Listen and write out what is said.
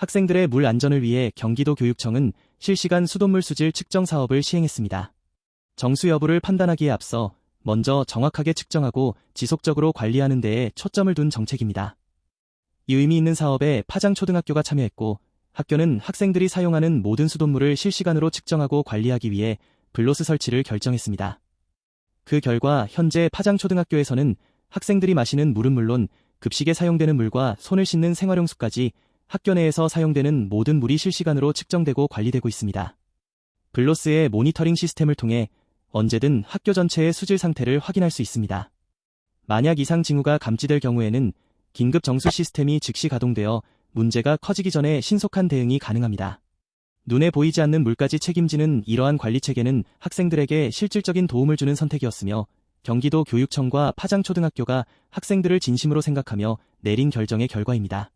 학생들의 물 안전을 위해 경기도 교육청은 실시간 수돗물 수질 측정 사업을 시행했습니다. 정수 여부를 판단하기에 앞서 먼저 정확하게 측정하고 지속적으로 관리하는 데에 초점을 둔 정책입니다. 이 의미 있는 사업에 파장초등학교가 참여했고 학교는 학생들이 사용하는 모든 수돗물을 실시간으로 측정하고 관리하기 위해 블로스 설치를 결정했습니다. 그 결과 현재 파장초등학교에서는 학생들이 마시는 물은 물론 급식에 사용되는 물과 손을 씻는 생활용수까지 학교 내에서 사용되는 모든 물이 실시간으로 측정되고 관리되고 있습니다. 블로스의 모니터링 시스템을 통해 언제든 학교 전체의 수질 상태를 확인할 수 있습니다. 만약 이상 징후가 감지될 경우에는 긴급 정수 시스템이 즉시 가동되어 문제가 커지기 전에 신속한 대응이 가능합니다. 눈에 보이지 않는 물까지 책임지는 이러한 관리 체계는 학생들에게 실질적인 도움을 주는 선택이었으며 경기도 교육청과 파장초등학교가 학생들을 진심으로 생각하며 내린 결정의 결과입니다.